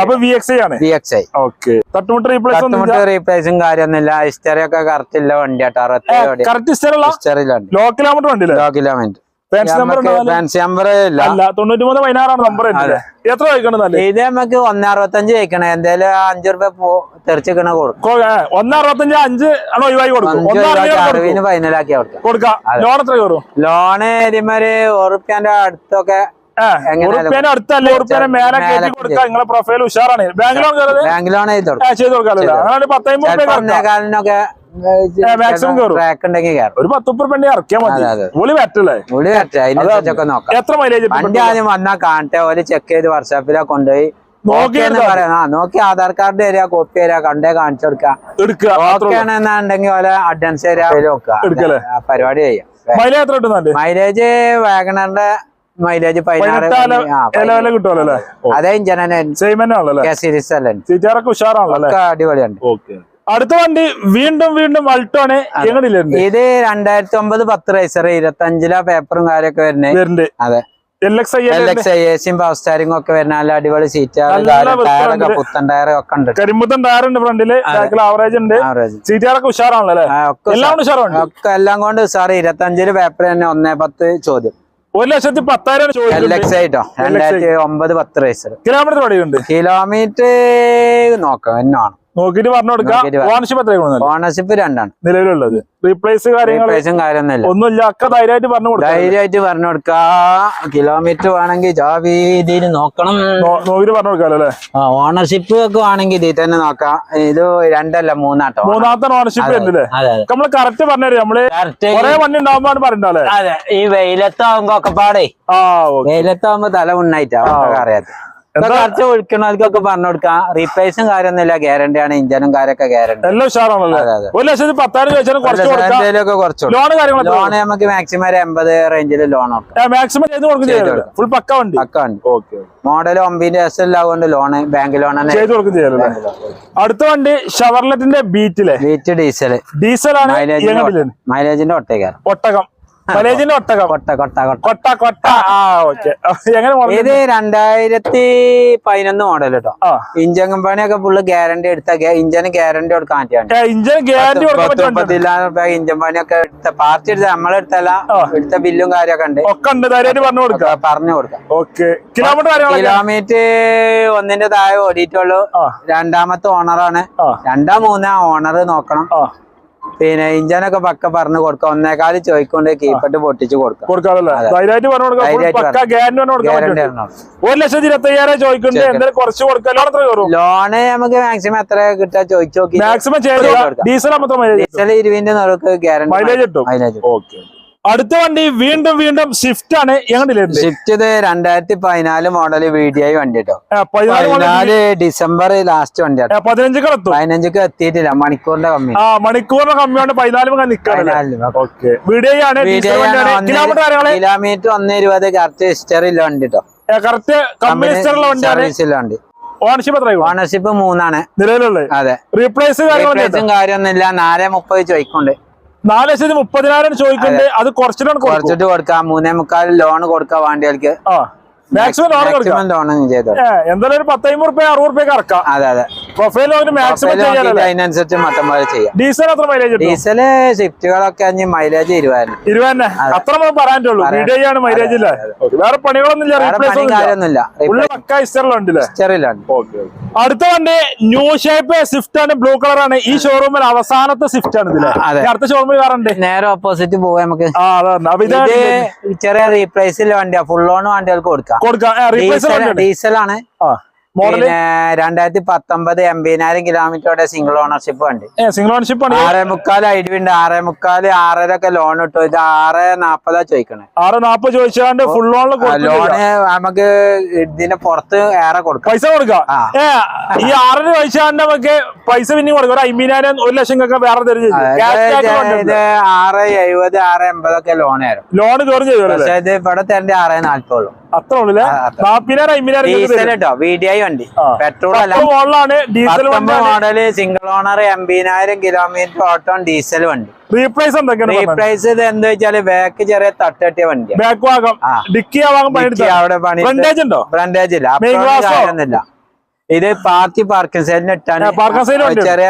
റീപ്ലേസ് കാര്യമൊന്നുമില്ല. ഹിസ്റ്ററി ഒക്കെ കറക്റ്റ് ഇല്ല അറുപത്തേഴ് ഹിസ്റ്ററിയിലുണ്ട് low kilometre low kilometre fancy number അല്ല തൊണ്ണൂറ്റി മൂന്ന് പതിനാറാണ് നമ്പർ എത്ര ഇത് നമുക്ക് അഞ്ചു റുപ്യ പോ തെറിച്ചിക്കണ കൊടുക്കും. ഒന്ന് അഞ്ച് ആണ് കൊടുക്കും. അറുപതിന് ഫൈനലാക്കി ലോൺ എത്ര കയറും? ലോണ് ഉറുപ്പ്യന്റെ അടുത്തൊക്കെ അടുത്തല്ലേ? ഉറുപ്പ്യാനെ മേലെ കയറ്റി കൊടുക്കാം. നിങ്ങളെ പ്രൊഫൈൽ ഉഷാറാണ്. ബാങ്ക് ലോൺ ബാങ്ക് ലോൺ ചെയ്ത് കൊടുക്കാം. അങ്ങനെ പത്തമ്പത് ഒന്നേകാലിനൊക്കെ maximum കയറും. ട്രാക്ക് ഉണ്ടെങ്കിൽ കയറും ഒരു പത്ത് മുപ്പത് പെണ്ണി ഇറക്കിയാൽ മതി. അതെ, അതെ. ഒളി പറ്റല്ലേ ഉള്ളി കറക്റ്റ് അതിനനുസരിച്ചൊക്കെ നോക്കാം. എത്ര മൈലേജ് വണ്ടി ആദ്യം കാണട്ടെ. ചെക്ക് ചെയ്ത് കൊണ്ടുപോയി. നോക്കി ആധാർ കാർഡ് തരിക കോപ്പി തരിക കണ്ടേ കാണിച്ചു കൊടുക്കാണെന്നുണ്ടെങ്കിൽ എടുക്കുക ഓക്കെ ആണെന്നുണ്ടെങ്കിൽ ഓലെ അഡ്വാൻസ് തരിക. പരിപാടി ചെയ്യാം. മൈലേജ് വാഗണറിന്റെ മൈലേജ് പതിനാറ് അതെ ആ, ലെവലിൽ കിട്ടുമല്ലോ അല്ലേ? അതേ ഇഞ്ചനെ സെയിം തന്നെ ആണല്ലോ അല്ലേ? കെ സീരീസ് അല്ലേ? സീറ്റാറൊക്കെ അടുത്ത വണ്ടി വീണ്ടും വീണ്ടും അൾട്ടോ ആണ് എങ്ങനെയില്ലേ ഇത് രണ്ടായിരത്തി ഒമ്പത് പത്ത് റൈസർ ഇരുപത്തി അഞ്ചിലാ പേപ്പറും കാര്യമൊക്കെ വരുന്നത്. അതെ. എസിയും പവർ സ്റ്റാരിംഗ് ഒക്കെ വരുന്ന നല്ല അടിപൊളി സീറ്റ് ടയറൊക്കെ പുത്തൻ ടയർ ഒക്കെ ഉണ്ട്. കരിമ്പുത്തൻ ടയർ ഉണ്ട് ഫ്രണ്ടിൽ ആവറേജ് ഉണ്ട്. സീറ്റുകാരൊക്കെ ഉഷാറാണല്ലോ ഒക്കെ എല്ലാം കൊണ്ട് ഉഷാർ ഇരുപത്തി അഞ്ചിൽ പേപ്പർ തന്നെ ഒന്നേ പത്ത് ചോദ്യം. ഒരു ലക്ഷത്തി പത്തായിരം കിലോമീറ്റർ നോക്കാം എന്നാണ്. നോക്കിയിട്ട് പറഞ്ഞു കൊടുക്കാം. ഓണർഷിപ്പ് എത്ര ഓണർഷിപ്പ് രണ്ടാണ്. നിലവിലുള്ളത്. റീപ്ലേസ് കാര്യങ്ങളും കാര്യമൊന്നുമില്ല ഒന്നുമില്ല. ഒക്കെ ധൈര്യമായിട്ട് പറഞ്ഞു കൊടുക്കാം. ധൈര്യമായിട്ട് പറഞ്ഞു കൊടുക്കാ. കിലോമീറ്റർ വേണമെങ്കിൽ ജാവീതിയിൽ നോക്കണം. നോ- നോക്കിയിട്ട് പറഞ്ഞു കൊടുക്കാമല്ലോ അല്ലേ? ആ ഓണർഷിപ്പ് ഒക്കെ വേണമെങ്കിൽ ഇതിൽ തന്നെ നോക്കാം. ഇത് രണ്ടല്ല മൂന്നാട്ടോ. മൂന്നാമത്തെ ഓണർഷിപ്പ് അതെ നമ്മൾ കറക്റ്റ് പറഞ്ഞു നമ്മൾ കൊറേ വണ്ടി ഉണ്ടാവുമ്പോ പറഞ്ഞിട്ടല്ലേ അതെ ഈ വെയിലത്താവുമ്പോ ഒക്കെ പാടേ. വെയിലത്താവുമ്പോ തല ഉണ്ണായിട്ടാ അറിയാത്ത കറക്റ്റ് ഒഴിക്കണവർക്കൊക്കെ പറഞ്ഞു കൊടുക്കാം. റീപ്ലേസും കാര്യമൊന്നുമില്ല. ഗ്യാരണ്ടി ആണ്. ഇഞ്ചനും കാര്യമൊക്കെ ഗ്യാരണ്ടി എല്ലാം ഉഷാറാണല്ലോ. അതെ അതെ. ഒരു ലക്ഷത്തി പത്തായിരം ചോദിച്ചാലും കുറച്ച് എന്തെങ്കിലുമൊക്കെ കുറച്ച് ലോൺ കാര്യങ്ങൾ ലോൺ നമുക്ക് മാക്സിമം ഒരു എൺപത് റേഞ്ചിൽ ലോൺ മാക്സിമം ചെയ്ത് കൊടുക്കും ഫുൾ പക്ക വണ്ടി. പക്ക ഉണ്ട് ഓക്കെ മോഡൽ ഒമ്പതിന്റെ എസ് എല്ലാം കൊണ്ട് ലോണ് ബാങ്ക് ലോൺ ചെയ്ത് കൊടുക്കും ചെയ്യാലോ അടുത്ത വണ്ടി ഷവർലെറ്റിന്റെ ബീറ്റിലെ ബീറ്റ് ഡീസൽ ഡീസൽ ആണ് മൈലേജിന്റെ ഒട്ടേക്കാർ മൈലേജിന്റെ ഒട്ടേക്കാരം ഒട്ടകം. ഒട്ടകം. കൊട്ട കൊട്ട കൊട്ട. കൊട്ട ആ ഓക്കെ. എങ്ങനെ ഇത് രണ്ടായിരത്തി പതിനൊന്ന് മോഡൽ കേട്ടോ ഇഞ്ചൻ ഇഞ്ചൻ കമ്പനിയൊക്കെ ഫുള്ള് ഗ്യാരണ്ടി എടുത്ത ഇഞ്ചന് ഗ്യാരണ്ടി കൊടുക്കാൻ പറ്റിയാണ് ഇഞ്ചൻ ഗ്യാരണ്ടി റുപ്യ ഇഞ്ചൻ പണിയൊക്കെ എടുത്ത പാർട്ടി എടുത്ത നമ്മളെടുത്തല്ല. എടുത്ത ബില്ലും കാര്യമൊക്കെ ഉണ്ട്. ഒക്കെ ഉണ്ട്. പറഞ്ഞു കൊടുക്കാം. പറഞ്ഞു കൊടുക്കാം. ഓക്കെ. കിലോമീറ്റർ കിലോമീറ്റർ ഒന്നിന്റെ താഴെ ഓടിയിട്ടുള്ളൂ. രണ്ടാമത്തെ ഓണറാണ് രണ്ടാം മൂന്നാ ഓണർ നോക്കണം. പിന്നെ ഇഞ്ചനൊക്കെ പക്ക പറഞ്ഞു കൊടുക്കാം. ഒന്നേക്കാൽ ചോദിക്കൊണ്ട് കീപ്പട്ട് പൊട്ടിച്ച് കൊടുക്കാം. ഒരു ലക്ഷത്തി ഇരുപത്തി അയ്യായിരം ചോദിക്കുന്നുണ്ട്. കുറച്ച് കൊടുക്കാം. ലോണ് നമുക്ക് മാക്സിമം എത്ര കിട്ടാ ചോദിച്ചു നോക്കി മാക്സിമം ഡീസൽ ഇരുവിന്റെ നമുക്ക് ഗ്യാരണ്ടി മൈലേജ് കിട്ടും. മൈലേജ് ഓക്കെ അടുത്ത വണ്ടി വീണ്ടും വീണ്ടും സ്വിഫ്റ്റ് ആണ് ഞങ്ങളുടെ സ്വിഫ്റ്റ് ഇത് രണ്ടായിരത്തി പതിനാല് മോഡൽ വി ഡി ഐ വണ്ടി കേട്ടോ പതിനാല് ഡിസംബർ ലാസ്റ്റ് വണ്ടി കേട്ടോ പതിനഞ്ചൊക്കെ എത്തും. പതിനഞ്ചൊക്കെ എത്തിയിട്ടില്ല മണിക്കൂറിന്റെ കമ്മി. ആ മണിക്കൂറിന്റെ കമ്മിയാണ് പതിനാല് വീഡിയോ കിലോമീറ്റർ ഒന്ന് ഇരുപത് കറക്റ്റ് ഹിസ്റ്ററി ഉള്ള വണ്ടി കേട്ടോ കറക്റ്റ് കമ്പനി വണ്ടി. ഓണർഷിപ്പ് എത്ര ഓണർഷിപ്പ് മൂന്നാണ്. നിലവിലുള്ളത്? അതെ. റീപ്ലേസ് റീപ്ലേസും കാര്യമൊന്നുമില്ല നാല് മുപ്പത് ചോദിക്കുന്നുണ്ട് നാല് ലക്ഷത്തി മുപ്പതിനായിരം ചോദിക്കുന്നുണ്ട്. അത്. കുറച്ചിട്ടാണ് കുറച്ചിട്ട് കൊടുക്കാം. മൂന്നേ മുക്കാൽ ലോൺ കൊടുക്കാൻ വേണ്ടിയവർക്ക്. ആ. മാക്സിമം ലോൺ കൊടുക്കാം. ലോൺ ചെയ്തോ ഏ, എന്തായാലും ഒരു പത്തൈമ്പത് റുപ്യ അറുപത് റുപ്യ കറക്കാം അതെ അതെ. പ്രൊഫൈൽ മാക്സിമം അതിനനുസരിച്ച് പോലെ ചെയ്യാം. ഡീസൽ എത്ര മൈലേജ് ഷിഫ്റ്റുകളൊക്കെ മൈലേജ് ഇരുപതിന് അത്ര മൈലേജ് ഇല്ല? വേറെ പണികളൊന്നും ഇല്ല. അടുത്ത വണ്ടി ന്യൂ ഷേപ്പ് സ്വിഫ്റ്റ് ആണ് ബ്ലൂ കളർ ആണ്. ഈ ഷോറൂമിൽ അവസാനത്തെ സ്വിഫ്റ്റ് ആണ് അടുത്ത ഷോറൂമിൽ വേറെ ഉണ്ട് നേരെ ഓപ്പോസിറ്റ് പോവാ നമുക്ക്. ചെറിയ റീപ്ലേസിൽ വണ്ടിയാ. ഫുൾ ലോൺ വണ്ടികൾക്ക് കൊടുക്കാം. കൊടുക്കാം. ഡീസലാണ്. മോഡൽ രണ്ടായിരത്തി പത്തൊമ്പത് എൺപതിനായിരം കിലോമീറ്ററുടെ സിംഗിൾ ഓണർഷിപ്പ് ഉണ്ട് സിംഗിൾ ഓണർഷിപ്പ് ആണ് ആറേ മുക്കാൽ ഐഡിയുണ്ട് ആറേ മുക്കാൽ ആറര ഒക്കെ ലോൺ ഇട്ടു. ഇത് ആറ് നാപ്പതാ ചോദിക്കണേ. ആറ് നാപ്പത് ചോദിച്ചാണ്ട് ഫുൾ ലോണിൽ ലോണ് നമുക്ക് ഇതിന്റെ പുറത്ത് ഏറെ കൊടുക്കാം. പൈസ കൊടുക്കാം. ഈ ആറിന് ചോദിച്ചാണ്ട് നമുക്ക് പൈസ പിന്നെ കൊടുക്കാം. ഒരു അമ്പതിനായിരം ഒരു ലക്ഷം ഒക്കെ വേറെ ഇത് ആറ് എഴുപത് ആറ് എൺപതൊക്കെ ലോൺ ആയിരുന്നു. ലോൺ പക്ഷെ ഇത് ഇവിടെ തരേണ്ട ആറേ നാല്പതുള്ളൂ അത്ര ഉള്ളു ആ, അത്ര. നാപ്പതിനായിരം അമ്പതിനായിരം ഡീസൽ കേട്ടോ വി ഡി ഐ വണ്ടി. പെട്രോൾ അല്ല. മോഡലാണ് ഡീസൽ മോഡൽ സിംഗിൾ ഓണർ എൺപതിനായിരം കിലോമീറ്റർ ഓട്ടോ ഡീസൽ വണ്ടി. റീപ്ലേസ് എന്തൊക്കെയാണ് റീപ്രൈസ് ഇത് എന്താ വെച്ചാൽ ബാക്ക് ചെറിയ തട്ടട്ടിയ വണ്ടി ബാക്ക് ഭാഗം ഡിക്കി അവിടെ പണി ഫ്രണ്ടേജ് ഉണ്ടോ? ഫ്രണ്ടേജ് ഇല്ല. ഇത് പാർട്ടി പാർക്കിംഗ് സൈഡിന് ഇട്ടാണ്. ചെറിയ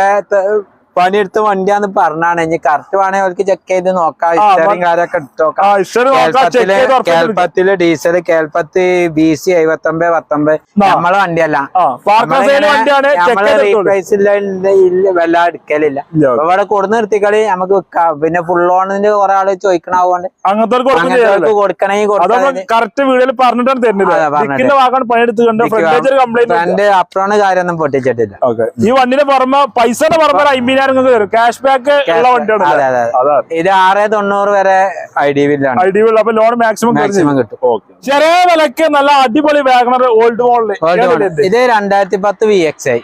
പണിയെടുത്ത വണ്ടിയാന്ന് പറഞ്ഞാണ്. ഇനി കറക്റ്റ് വേണേ അവർക്ക് ചെക്ക് ചെയ്ത് നോക്കാം. ഇഷ്ടം കാര്യമൊക്കെ എടുത്ത് ആ ഇഷ്ടം നോക്കാം. ചെക്ക് കേൾപ്പത്തിൽ ചെയ്ത് ഉറപ്പിച്ച് എടുക്കാം. ഡീസൽ കേൾപ്പത്തി ബി സി എഴുപത്തി ഒമ്പത് പത്തൊമ്പത്. നമ്മളെ വണ്ടിയല്ല. നമ്മളെ വല്ല എടുക്കലില്ല. ഇവിടെ കൊടുന്ന് നിർത്തിക്കളി നമുക്ക് വിൽക്കാം. പിന്നെ ഫുൾ ഓണിന്റെ കുറെ ആൾ ചോദിക്കണാവുകൊണ്ട് അങ്ങനത്തെ കൊടുക്കണമെങ്കിൽ പറഞ്ഞിട്ടാണ് ഒരു കംപ്ലൈന്റ് ഫ്രണ്ട് അപ്രോണ് കാര്യമൊന്നും പൊട്ടിച്ചിട്ടില്ല. ഈ വണ്ടിന്റെ പുറമെ പൈസയുടെ പുറമെ അമ്പതിനായിരം നിങ്ങൾക്ക് തരും ക്യാഷ് ബാക്ക് ഉള്ള വണ്ടിയാണ് ഇത് ആറ് തൊണ്ണൂറ് വരെ ഐ ഡി ബില്ലാണ് ഐ ഡി ഉള്ള അപ്പൊ ലോൺ മാക്സിമം മാക്സിമം കിട്ടും. ചെറിയ വിലക്ക് നല്ല അടിപൊളി വാഗണർ ഓൾഡ് മോഡൽ ഇത് രണ്ടായിരത്തി പത്ത് വി എക്സ് ഐ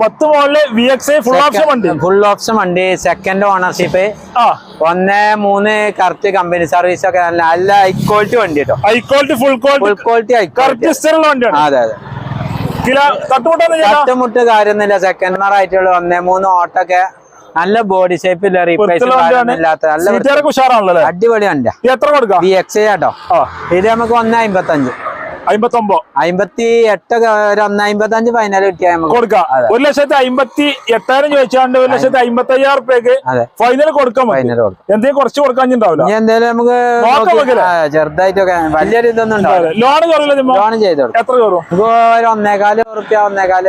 പത്ത് model V X I full option വണ്ടി. ഫുൾ ഓപ്ഷൻ വണ്ടി സെക്കൻഡ് ഓണർഷിപ്പ് ഒന്ന് മൂന്ന് കറക്റ്റ് കമ്പനി സർവീസ് ഒക്കെ നല്ല ഹൈ ക്വാളിറ്റി വണ്ടി കേട്ടോ. High quality full quality full quality high quality വണ്ടിയാണ്. അതെ അതെ. തട്ടുമുട്ട് കാര്യമൊന്നുമില്ല. സെക്കൻഡ് മാർ ആയിട്ടുള്ള ഒന്നേ മൂന്ന് ഓട്ടൊക്കെ നല്ല ബോഡി ഷേപ്പില്ല റീപ്ലേസ് വൃത്തിയുള്ള നല്ല വൃത്തി- അല്ലേ? അടിപൊളി വണ്ടിയാ. ഇത് എത്ര കൊടുക്കാം? വി എക്സ് ഐ ഇത് നമുക്ക് ഒന്ന് അമ്പത്തഞ്ച്. അമ്പത്തൊമ്പത്. അമ്പത്തി ഒരു ഫൈനൽ കിട്ടിയാൽ നമുക്ക്. കൊടുക്കാം. ഒരു ലക്ഷത്തി അമ്പത്തി എട്ടായിരം ചോദിച്ചാണ്ട് ഒരു ലക്ഷത്തി അമ്പത്തി അയ്യായിരം റുപ്യക്ക് ഫൈനൽ കൊടുക്കാൻ പറ്റും. ഫൈനൽ കൊടുക്കും. എന്തെങ്കിലും കുറച്ച് കൊടുക്കാഞ്ഞിണ്ടാവില്ല എന്തായാലും നമുക്ക്? ചെറുതായിട്ടൊക്കെ വലിയൊരു ഇതൊന്നും ഉണ്ടാവില്ല. ലോൺ ലോൺ ചെയ്തോളൂ കൊടുക്കും. എത്ര കയറും ഒരു ഒന്നേകാൽ റുപ്യ ഒന്നേകാൽ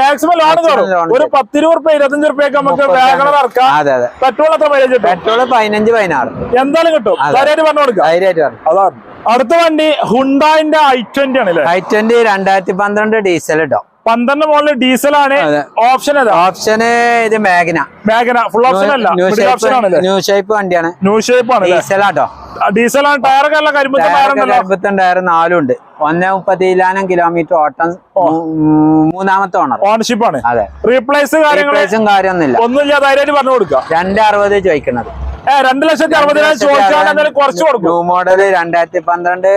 മാക്സിമം ലോൺ കയറും ഒരു പത്തിരുപത് റുപ്യ ഇരുപത്തഞ്ച് റുപ്യക്ക് നമുക്ക് മുപ്പത് വാഗണർ ഇറക്കാം അതെ അതെ. പെട്രോൾ എത്ര മൈലേജ് പെട്രോൾ പതിനഞ്ച് പതിനാറ്. എന്തായാലും കിട്ടും. ധൈര്യമായിട്ട് പറഞ്ഞു കൊടുക്കാം. ധൈര്യമായിട്ട് പറഞ്ഞു അതാണ്. അടുത്ത വണ്ടി ഹുണ്ടായിന്റെ ഐ ട്വന്റി ആണ് അല്ലേ ഐ ട്വന്റി രണ്ടായിരത്തി പന്ത്രണ്ട് ഡീസൽ കേട്ടോ പന്ത്രണ്ട് മോളിൽ ഡീസൽ ആണ്. ഓപ്ഷൻ ഓപ്ഷൻ ഓപ്ഷന് ഇത് മാഗ്ന. മേഘന ഫുൾ ഓപ്ഷൻ അല്ല. ന്യൂ ഷേപ്പ് വണ്ടിയാണ്. ന്യൂ ഷേപ്പ് ആണ് ഡീസൽ ആട്ടോ. ഡീസൽ ആണ്. ടയറൊക്കെ നല്ല കരിമ്പത്തെ ടയർ നാലും ഉണ്ട്. ഒന്നേ മുപ്പത്തിലാനം കിലോമീറ്റർ ഓട്ടം മൂന്നാമത്തെ ഓണർ ഓണർഷിപ്പ് ആണ്. അതെ. റീപ്ലേസ് കാര്യങ്ങളും റീപ്ലേസും കാര്യമൊന്നുമില്ല. ഒന്നുമില്ല ധൈര്യമായിട്ട് പറഞ്ഞു കൊടുക്കാം രണ്ട് അറുപത് ചോദിക്കണത്. രണ്ട് ലക്ഷത്തി അറുപതിനായിരം ചോദിച്ചാൽ കുറച്ച് കൊടുക്കും. ന്യൂ മോഡൽ രണ്ടായിരത്തി പന്ത്രണ്ട്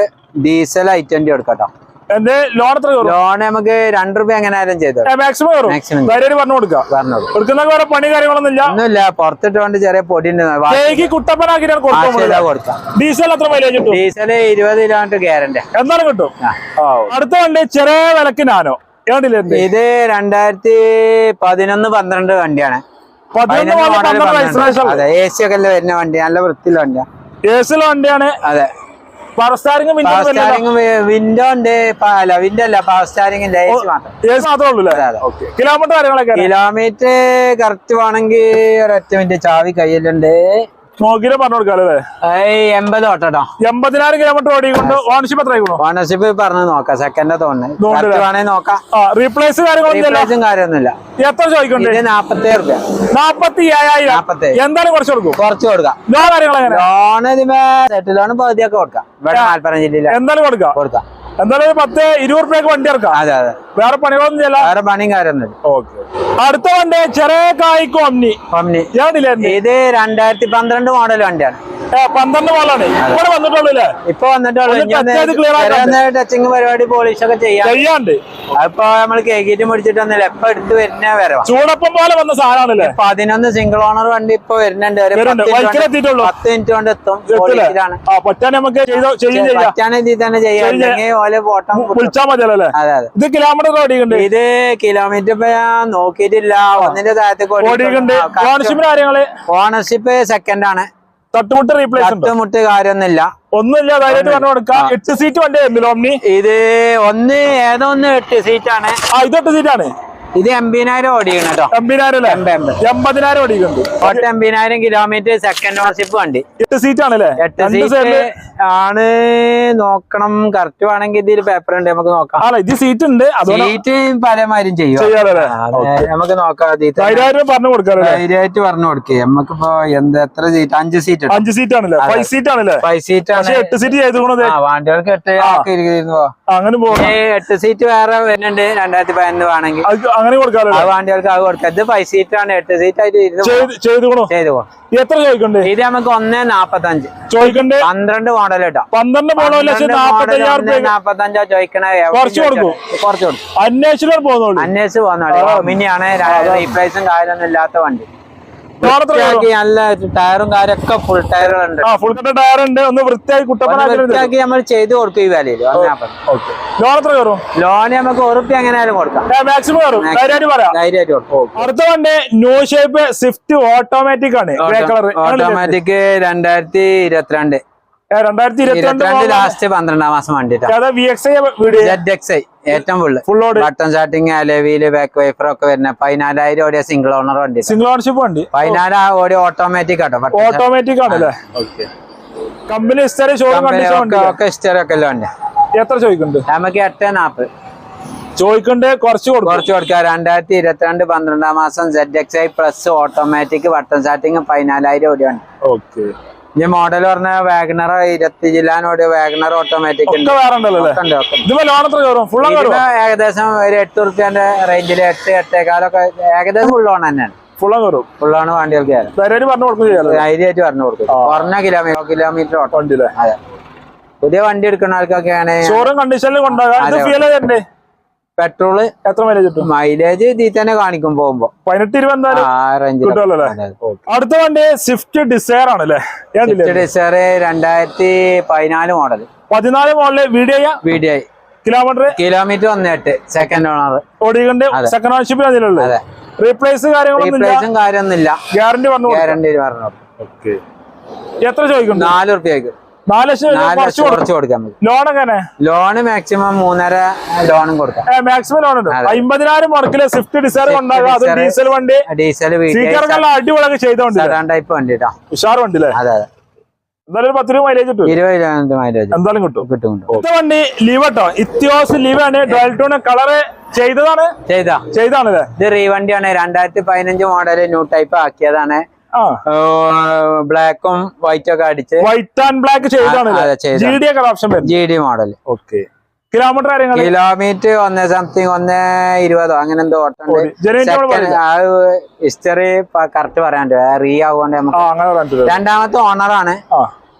ഡീസൽ ഐ ട്വന്റി കൊടുക്കട്ടോ എന്റെ ലോൺ എത്ര ലോൺ നമുക്ക് രണ്ട് രൂപ എങ്ങനെയായാലും ചെയ്തു മാക്സിമം മാക്സിമം പറഞ്ഞു കൊടുക്കാം. പറഞ്ഞോളൂ എടുക്കുന്ന വേറെ പണി കാര്യങ്ങളൊന്നും ഇല്ല ഒന്നുമില്ല പുറത്തിട്ടുകൊണ്ട് ചെറിയ പൊടി ഡീസൽ എത്ര മൈലേജ് കിട്ടും? ഡീസൽ ഇരുപത് കിലോമീറ്റർ ഗ്യാരണ്ടി എന്നാലും കിട്ടും. അടുത്ത വണ്ടി ചെറിയ വിലക്ക് നാനോ. ഏണ്ടില്ലേ ഇത് രണ്ടായിരത്തി പതിനൊന്ന് പന്ത്രണ്ട് വണ്ടിയാണ്. എ സി ഒക്കെ വരുന്ന വണ്ടി നല്ല വൃത്തിയുള്ള വണ്ടിയാ. ഏസിലെ വണ്ടിയാണ്. അതെ. പവർ വിൻഡോ ഉണ്ട്. അല്ല വിൻഡോ അല്ല പവർ സ്റ്റാരിംഗ് ഇല്ല എ സി മാത്രം. ഏസ് മാത്രമേ ഉള്ളൂ അതെ അതെ. കിലോമീറ്റർ കാര്യങ്ങളൊക്കെ. കിലോമീറ്റർ കറക്റ്റ് വേണമെങ്കിൽ ഒരൊറ്റ മിനിറ്റ് ചാവി കയ്യിലുണ്ട്. നോക്കിയിട്ട് പറഞ്ഞു കൊടുക്കാല്ലേ എൺപത് ഓട്ടോ എൺപതിനായിരം കിലോമീറ്റർ ഓടിക്കൊണ്ട് ഓണർഷിപ്പ് എത്ര ഓണർഷിപ്പ് പറഞ്ഞു നോക്കാം സെക്കൻഡ് തോന്നുന്നു നോക്കാം. റീപ്ലേസ് കാര്യങ്ങളൊന്നും കാര്യമൊന്നുമില്ല. എത്ര ചോദിക്കുന്നുണ്ട് ഇത് നാപ്പത്തേഴ് റുപ്യ. നാപ്പത്തി ഏഴായിരം എന്തായാലും കുറച്ച് കൊടുക്കും? കുറച്ച് കൊടുക്കാം. കാര്യങ്ങൾ ലോൺ ലോൺ പകുതിയൊക്കെ കൊടുക്കാം. ഇവിടെ മലപ്പുറം ജില്ലയിൽ എന്തായാലും കൊടുക്കാം? കൊടുക്കാം. എന്തായാലും പത്ത് ഇരുപത് റുപ്യക്ക് വണ്ടി ഇറക്കാം. അതെ അതെ. വേറെ പണികളൊന്നും ചെയ്യല വേറെ പണിയും കാര്യമൊന്നുമില്ല ഓക്കെ അടുത്ത വണ്ടി ചെറിയ കായ്ക്കും ഒമ്നി ഒമ്നി ഞാനില്ലേ ഇത് രണ്ടായിരത്തി പന്ത്രണ്ട് മോഡൽ വണ്ടിയാണ്. പന്ത്രണ്ട് പോലാണ് ഇവിടെ വന്നിട്ടുള്ളൂ ഇപ്പൊ വന്നിട്ടുള്ളൂ. ടച്ചിങ് പരിപാടി പോളിഷ് ഒക്കെ ചെയ്യാണ്ട്. അപ്പൊ നമ്മൾ കേക്കിട്ട് മുടിച്ചിട്ടൊന്നുമില്ല. എപ്പൊ എടുത്ത് വരുന്ന വരവാ ചൂടപ്പം പോലെ വന്ന സാധനമാണല്ലേ? പതിനൊന്ന് സിംഗിൾ ഓണർ വണ്ടി ഇപ്പൊ വരുന്നുണ്ട്. പത്ത്. മിനിറ്റ് കൊണ്ട് എത്തും ചെയ്യാം ഇതിൽ തന്നെ ചെയ്യാം. ചെയ്യാം. അല്ലെങ്കിൽ ഓലെ ഫോട്ടം വിളിച്ചാൽ മതിയല്ലോ അതെ അതെ. ഇത് കിലോമീറ്റർ ഇത് കിലോമീറ്റർ ഇപ്പൊ ഞാൻ നോക്കിയിട്ടില്ല. ഒന്നിന്റെ താഴത്തേക്ക് ഓണർഷിപ്പ് സെക്കൻഡ് ആണ്. തട്ടുമുട്ട് റീപ്ലേസ് തട്ടുമുട്ട് കാര്യമൊന്നുമില്ല. ഒന്നുമില്ല ധൈര്യമായിട്ട് പറഞ്ഞു കൊടുക്കാം. എട്ട് സീറ്റ് വണ്ടി ഓമ്നി? ഇത് ഒന്ന് ഏതോ ഒന്ന് എട്ട് സീറ്റ് ആണ്. ആ ഇത് എട്ട് സീറ്റാണ് ഇത് എൺപതിനായിരം ഓടിക്കണം കേട്ടോ. എൺപതിനായിരം എൺപത് എൺപതിനായിരം ഓടിക്കുന്നുണ്ട്. ഒട്ട് എൺപതിനായിരം കിലോമീറ്റർ സെക്കൻഡ് ഓണർഷിപ്പ് വണ്ടി. എട്ട് സീറ്റ് ആണല്ലേ? എട്ട് സീറ്റ് ആണ് നോക്കണം. കറക്റ്റ് വേണമെങ്കിൽ ഇതിൽ പേപ്പർ ഉണ്ട് നമുക്ക് നോക്കാം. ഇത് സീറ്റ് ഉണ്ട്. സീറ്റ് പലമാരും ചെയ്യും. നമുക്ക് നോക്കാം പറഞ്ഞു കൊടുക്കാറല്ലേ ധൈര്യമായിട്ട് പറഞ്ഞു കൊടുക്കേ. നമുക്കിപ്പോ എന്ത് എത്ര സീറ്റ് അഞ്ച് സീറ്റ് അഞ്ച് സീറ്റ് ആണല്ലേ? ഫൈവ് സീറ്റ് ആണല്ലേ? ഫൈവ് സീറ്റ് ആണ്. എട്ട് സീറ്റ് ചെയ്തു വണ്ടികൾക്ക് എട്ട് പോ. അങ്ങനെ പോകാം. എട്ട് സീറ്റ് വേറെ വരുന്നുണ്ട്. രണ്ടായിരത്തി പതിനൊന്ന് വേണമെങ്കിൽ. അങ്ങനെ കൊടുക്കാറല്ലേ ആ വണ്ടികൾക്ക് അത് കൊടുക്കാം. ഇത് ഫൈവ് സീറ്റ് ആണ്. എട്ട് സീറ്റ് ആയിട്ട് ചെയ്തു എത്ര ചോദിക്കണ്ടേ? ഇത് നമുക്ക് ഒന്ന് നാപ്പത്തഞ്ച്. ചോദിക്കണ്ടേ? പന്ത്രണ്ട് മോഡൽ കേട്ടോ പന്ത്രണ്ട് മോഡൽ നാപ്പത്തഞ്ചാ ചോദിക്കണേ. കുറച്ച് കൊടുക്കും. കുറച്ച് കൊടുക്കും. അന്വേഷിച്ചു പോകുന്നുള്ളൂ അന്വേഷിച്ച് പോകുന്നുണ്ട് മിനിയാണ് റീപ്ലേസും കാര്യമൊന്നും ഇല്ലാത്ത വണ്ടി? വൃത്തിയാക്കി നല്ല ടയറും കാര്യമൊക്കെ ഫുൾ ടയറുണ്ട് ഫുൾ കട്ട ടയർ ഉണ്ട് ഒന്ന് കുട്ടപ്പനാക്കി വൃത്തിയാക്കി നമ്മൾ ചെയ്ത് കൊടുക്കും ഈ വിലയിൽ. ലോൺ എത്ര കയറും? ലോൺ നമുക്ക് ഉറപ്പി എങ്ങനെയാലും കൊടുക്കാം. മാക്സിമം കയറും. ധൈര്യമായിട്ട് പറയാം. ധൈര്യമായിട്ട് കൊടുക്കും. അടുത്ത വണ്ടി ന്യൂ ഷേപ്പ് സ്വിഫ്റ്റ് ഓട്ടോമാറ്റിക് ആണ്. ഓട്ടോമാറ്റിക് രണ്ടായിരത്തി ഇരുപത്തിരണ്ട്. രണ്ടായിരത്തി ഇരുപത്തിരണ്ട് ലാസ്റ്റ് പന്ത്രണ്ടാം മാസം ഏറ്റവും ഫുള്ള് ബട്ടൺ സ്റ്റാർട്ടിങ് അലവിയിൽ ബാക്ക് വൈഫർ ഒക്കെ വരുന്ന പതിനാലായിരം ഓടിയ സിംഗിൾ ഓണർ വണ്ടി സിംഗിൾ ഓണർഷിപ്പ് വണ്ടി. Automatic auto. ഓട്ടോമാറ്റിക് ആണല്ലേ? കമ്പനി ഒക്കെ ഒക്കെ എത്ര ചോദിക്കുന്നുണ്ട്? നമുക്ക് എട്ട് നാപ്പ് ചോദിക്കണ്ടേ കുറച്ച് കൊടുക്കും. കുറച്ച് കൊടുക്കാം. രണ്ടായിരത്തി ഇരുപത്തിരണ്ട് പന്ത്രണ്ടാം മാസം Z X I plus automatic button starting പതിനാലായിരം ഓടിയാണ് ഓക്കെ ഈ മോഡൽ പറഞ്ഞ വാഗ്നർ ഇരുപത്തി ജില്ലാനോട് വാഗ്നർ ഓട്ടോമാറ്റിക് ഏകദേശം ഒരു എട്ട് റുപ്യന്റെ റേഞ്ചിൽ എട്ട് എട്ടേക്കാലൊക്കെ ഏകദേശം തന്നെയാണ്. ഫുൾ കയറും? ഫുള്ളോണ് വണ്ടികൾക്ക് ധൈര്യമായിട്ട് പറഞ്ഞു കൊടുക്കും കുറഞ്ഞ കിലോമീറ്റർ കിലോമീറ്റർ ഓട്ടോ. പുതിയ വണ്ടി എടുക്കുന്ന ആൾക്കൊക്കെയാണ് ഷോറൂം കണ്ടീഷനിൽ കൊണ്ടുപോകാം ഇത് അതെ. ഫീൽ ചെയ്തിട്ടുണ്ട് പെട്രോൾ എത്ര മൈലേജ് കിട്ടും? മൈലേജ് ഇതിൽ തന്നെ കാണിക്കും പോകുമ്പോ. പതിനെട്ട് ഇരുപത് അടുത്ത വണ്ടി സ്വിഫ്റ്റ് ഡിസയർ ആണല്ലേ ഡിസയർ രണ്ടായിരത്തി പതിനാല് മോഡൽ പതിനാല് model video video kilometre kilometre വന്നിട്ട് സെക്കൻഡ് ഓണർ ഓടിക്കണ്ട് സെക്കൻഡ് ഓണർഷിപ്പ് അതിലുള്ളത്. അതെ. റീപ്ലേസ് കാര്യങ്ങളൊന്നും റീപ്ലേസും കാര്യമൊന്നുമില്ല. ഗ്യാരണ്ടി പറഞ്ഞു. ഗ്യാരണ്ടി പറഞ്ഞു എത്ര ചോദിക്കും നാല് റുപ്യക്ക് നാല് ലക്ഷം കുറച്ച് കൊടുക്കും. ലോൺ എങ്ങനെ? ലോണ് മാക്സിമം മൂന്നര ലോണും കൊടുക്കാം. മാക്സിമം ലോൺ ഉണ്ട് അമ്പതിനായിരം മുടക്കിൽ സ്വിഫ്റ്റ് ഡിസൈർ ഉണ്ടാകും അത് ഡീസൽ വണ്ടി. ഡീസൽ അടിപൊളി ചെയ്തോണ്ട് ടൈപ്പ് വണ്ടി ഉഷാർ വണ്ടി അല്ലേ അതെ അതെ. എന്തായാലും പത്ത് രൂപ മൈലേജ് കിട്ടും. ഇരുപത് മൈലേജ് എന്തായാലും കിട്ടും. കിട്ടും കിട്ടും. വണ്ടി ലീവ് കേട്ടോ ഇത്യോസ് ലീവാണ് ഡുവൽ കളറ് ചെയ്തതാണ്? ചെയ്താ. ഇത് റീവണ്ടിയാണ് രണ്ടായിരത്തി പതിനഞ്ച് മോഡൽ ന്യൂ ടൈപ്പ് ആക്കിയതാണ്. ബ്ലാക്കും വൈറ്റും ഒക്കെ അടിച്ച് വൈറ്റ് ആൻഡ് ബ്ലാക്ക് ചെയ്താണ്. G D model okay kilometre kilometre ഒന്ന് സംതിങ് ഒന്ന് ഇരുപതോ അങ്ങനെ എന്തോ ഹിസ്റ്ററി കറക്റ്റ് പറയാണ്ട് റീ ആവുകൊണ്ട് രണ്ടാമത്തെ ഓണറാണ്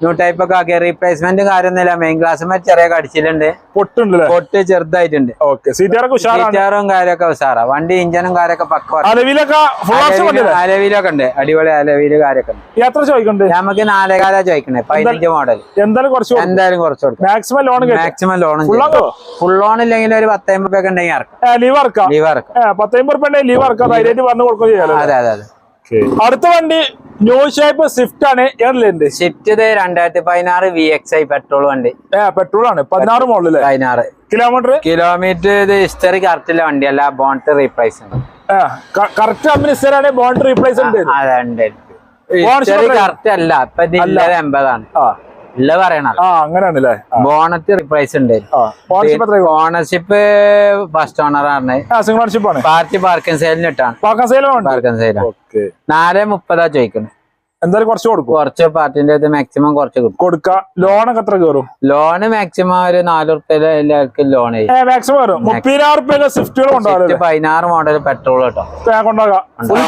ന്യൂ ടൈപ്പ് ഒക്കെ ആക്കിയ റീപ്ലേസ്മെന്റ് കാര്യമൊന്നുമില്ല. മെയിൻ ക്ലാസ് ചെറിയ കടിച്ചിലുണ്ട്. പൊട്ടുണ്ട് പൊട്ട് ചെറുതായിട്ടുണ്ട്. സീറ്റാറും കാര്യമൊക്കെ ഉഷാറാ. വണ്ടി ഇഞ്ചനും കാര്യമൊക്കെ പക്ക അലവിലൊക്കെ ഉണ്ട്. അടിപൊളി അലവിൽ കാര്യമൊക്കെ ഉണ്ട്. എത്ര ചോദിക്കണ്ട് നമുക്ക് നാലേകാല ചോദിക്കണേ. പതിനഞ്ച് മോഡൽ എന്തായാലും കുറച്ച് എന്തായാലും കുറച്ച് കൊടുക്കാം. Maximum loan maximum loan full loan ഇല്ലെങ്കിൽ ഒരു പത്തമ്പത് ഒക്കെ ഉണ്ടെങ്കിൽ ഇറക്കാം. ലീവ് ഇറക്കാം. ലീവ് ഇറക്കാം. പത്തമ്പത് റുപ്യ ഉണ്ടെങ്കിൽ ലീവ് ഇറക്കാം. ധൈര്യമായിട്ട് പറഞ്ഞു കൊടുക്കുകയും ചെയ്യാലോ അതെ അതെ അതെ. അടുത്ത വണ്ടി ന്യൂ ഷേപ്പ് സ്വിഫ്റ്റ് ആണ് ഏറിലുണ്ട് സ്വിഫ്റ്റ് ഇത് രണ്ടായിരത്തി പതിനാറ് വി എക്സ് ഐ പെട്രോൾ വണ്ടി പെട്രോൾ ആണ്. പതിനാറ് മോഡലല്ലേ പതിനാറ്. കിലോമീറ്റർ കിലോമീറ്റർ ഇത് ഹിസ്റ്ററി കറക്റ്റില്ല വണ്ടിയല്ല ബോണ്ട് റീപ്ലേസ് ഉണ്ട്. കറക്റ്റ് കമ്പനി ആണ് ബോണ്ട് റീപ്ലേസ് ഉണ്ട്. അതെ ഉണ്ട് ഹിസ്റ്ററി കറക്റ്റ് അല്ല ഇപ്പൊ എൺപതാണ്. ആ. ഇല്ല പറയണ ആ അങ്ങനെയാണല്ലേ? ബോണറ്റ് പ്രൈസ് ഉണ്ട്. ഓണർഷിപ്പ് ഫസ്റ്റ് ഓണർ ആണ്. സിംഗിൾ ഓണർഷിപ്പ് ആണ്. പാർട്ടി പാർക്കിംഗ് സെയിലിന് ഇട്ടാണ്. പാർക്കിംഗ് സെയിലാണ് നാല് മുപ്പതാ ചോദിക്കുന്നത് എന്തായാലും കുറച്ച് കൊടുക്കും. കുറച്ച് പാർട്ടിന്റെ മാക്സിമം കുറച്ച് കൊടുക്കുക കൊടുക്ക. ലോണൊക്കെ എത്ര കയറും? ലോണ് മാക്സിമം ഒരു നാല് ലോൺ മാക്സിമം വരും മുപ്പതിനായിരം റുപ്യ സ്വിഫ്റ്റുകൾ കൊണ്ടുപോകാം പതിനാറ് മോഡൽ പെട്രോൾ കേട്ടോ. കൊണ്ടുപോകാം.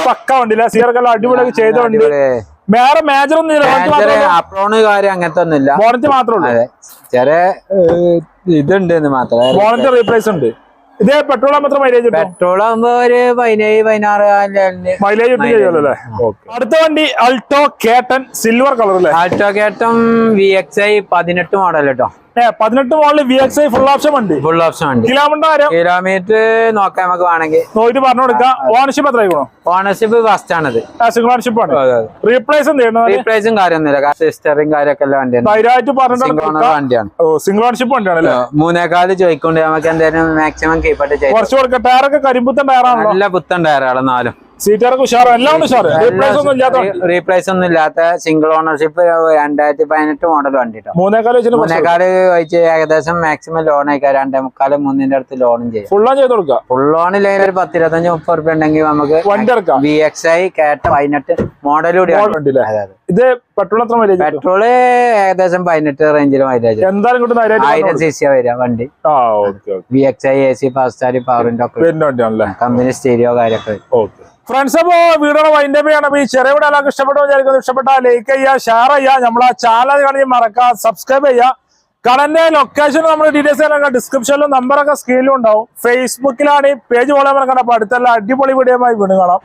പക്ക വണ്ടിയില്ല സീറൊക്കെ അടിപൊളിയൊക്കെ ചെയ്ത വണ്ടി. വേറെ മേജർ ഒന്നും അപ്രോണ് കാര്യം അങ്ങനത്തെ ഒന്നുമില്ല ബോണറ്റ് മാത്രമേ ഉള്ളൂ. ചെറിയ ഇതുണ്ട് മാത്രമേ ബോണറ്റ് റീപ്ലേസ് ഉണ്ട്. ഇതേ പെട്രോൾ മാത്രം മൈലേജ് പെട്രോൾ ആകുമ്പോ ഒരു പതിനേഴ് പതിനാറ് മൈലേജ് അല്ലേ? അടുത്ത വണ്ടി അൾട്ടോ കേട്ടൻ സിൽവർ കളർ അല്ലേ? അൾട്ടോ കേട്ടം വി എക്സ് ഐ പതിനെട്ട് മോഡൽ കേട്ടോ പതിനെട്ട് മോളിൽ V X I full option ഉണ്ട് ഫുൾ ഓപ്ഷൻ ഉണ്ട് കിലോമീറ്റർ കിലോമീറ്റർ നോക്കാൻ നമുക്ക് വേണമെങ്കിൽ. നോയിട്ട് പറഞ്ഞു കൊടുക്കാം. ഓണർഷിപ്പ് എത്ര ആയിക്കണോ ഓണർഷിപ്പ് ഫസ്റ്റ് ആണത്. സിംഗിൾ ഓണർഷിപ്പ് ആണ്. റീപ്ലേസ് റീപ്ലേസും കാര്യമൊന്നുമില്ല. സിസ്റ്ററും കാര്യമൊക്കെ ഉള്ള വണ്ടിയാണ്. ധൈര്യമായിട്ട് വണ്ടിയാണ്. സിംഗിൾ ഓണർഷിപ്പ് വണ്ടിയാണ് അല്ലേ? മൂന്നേക്കാൽ ചോദിക്കൊണ്ട് നമുക്ക് എന്തായാലും മാക്സിമം കീപ്പ് ചെയ്യാം കുറച്ച് കൊടുക്കാം. ടയറൊക്കെ കരിമ്പുത്തൻ ടയറാണ് നല്ല പുത്തൻ ടയറാണ് നാലും. സീറ്ററൊക്കെ ഉഷാറ് എല്ലാം ഉഷാറ്. റീപ്ലേസ് ഒന്നും ഇല്ലാത്ത റീപ്ലേസ് ഒന്നും ഇല്ലാത്ത സിംഗിൾ ഓണർഷിപ്പ് രണ്ടായിരത്തി പതിനെട്ട് മോഡൽ വണ്ടി മൂന്നേക്കാൽ മൂന്നേക്കാൽ കഴിച്ച് ഏകദേശം മാക്സിമം ലോൺ ആയിക്കാ. രണ്ടേ മുക്കാൽ മൂന്നിന്റെ അടുത്ത് ലോണും ചെയ്യും. ഫുൾ ഓൺ ചെയ്ത് കൊടുക്കാം. ഫുൾ ലോൺ ഇല്ലെങ്കിൽ ഒരു പത്തിരുപത്തഞ്ച് മുപ്പത് റുപ്യ ഉണ്ടെങ്കിൽ നമുക്ക് വണ്ടി ഇറക്കാം വി എക്സ് ഐ കേട്ട പതിനെട്ട് മോഡൽ അതെ ഇത് പെട്രോൾ എത്ര മൈലേജ് പെട്രോൾ ഏകദേശം പതിനെട്ട് റേഞ്ചിൽ മൈലേജ് എന്തായാലും കിട്ടുന്ന ആയിരം സി സി വരിക വണ്ടി. V X I A C fast പവറിന്റെ ഒക്കെ കമ്പനി സ്റ്റീരിയോ കാര്യമൊക്കെ. ഓക്കെ ഫ്രണ്ട്സ് അപ്പോ വീഡിയോ വൈൻഡ് അപ്പ് ചെയ്യണം. ഈ ചെറിയ വീട് എല്ലാവർക്കും ഇഷ്ടപ്പെട്ടു വിചാരിക്കുന്നു. ഇഷ്ടപ്പെട്ടാൽ ലൈക്ക് ചെയ്യുക ഷെയർ ചെയ്യുക. നമ്മളെ ചാനൽ കാണി മറക്കുക സബ്സ്ക്രൈബ് ചെയ്യുക. കടന്റെ ലൊക്കേഷൻ നമ്മൾ ഡീറ്റെയിൽസ് എല്ലാം ഡിസ്ക്രിപ്ഷനിലും നമ്പറൊക്കെ സ്ക്രീനിലും ഉണ്ടാവും. ഫേസ്ബുക്കിലാണ് ഈ പേജ് പോലെ മറക്കണം അപ്പൊ അടുത്തുള്ള അടിപൊളി വീഡിയോ വീണ് കാണാം.